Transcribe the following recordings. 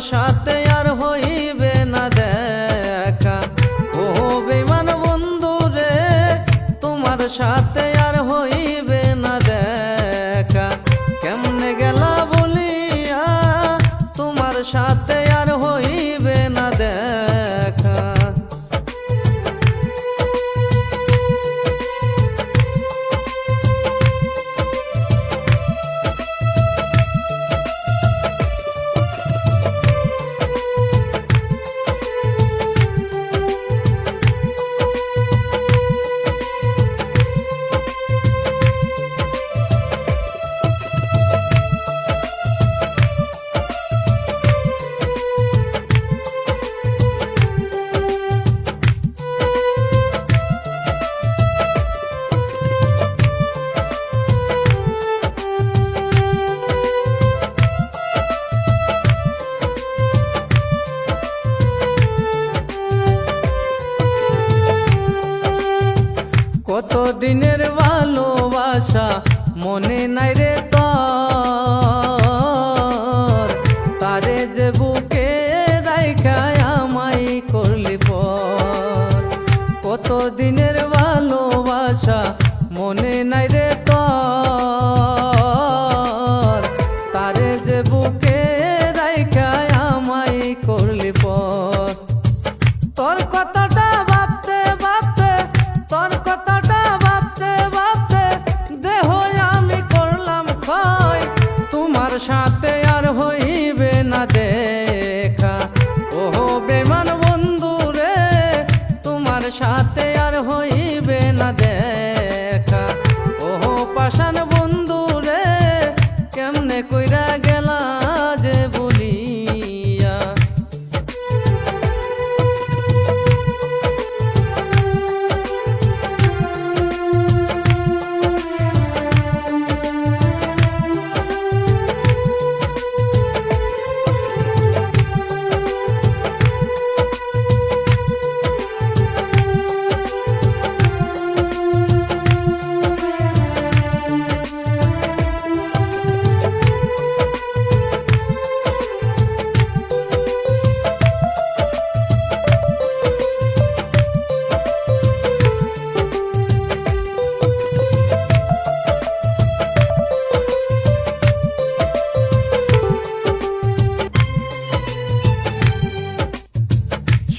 সাথে আর হইবে না দেখা। ও বেমান বন্ধু রে, তোমার সাথে আর হইবে না দেখা। কেমনে গেলা বলিয়া, তোমার সাথে কত দিনের ভালোবাসা? মনে নাই রে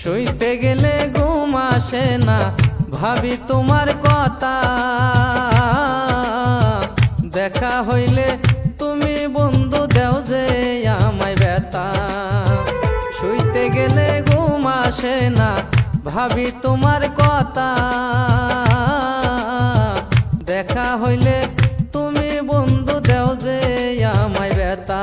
শুইতে গেলে ঘুম আসে না, ভাবি তোমার কথা। দেখা হইলে তুমি বন্ধু দেও যে আমায় ব্যথা। শুইতে গেলে ঘুম আসে না, ভাবি তোমার কথা। দেখা হইলে তুমি বন্ধু দেও যে আমায় ব্যথা।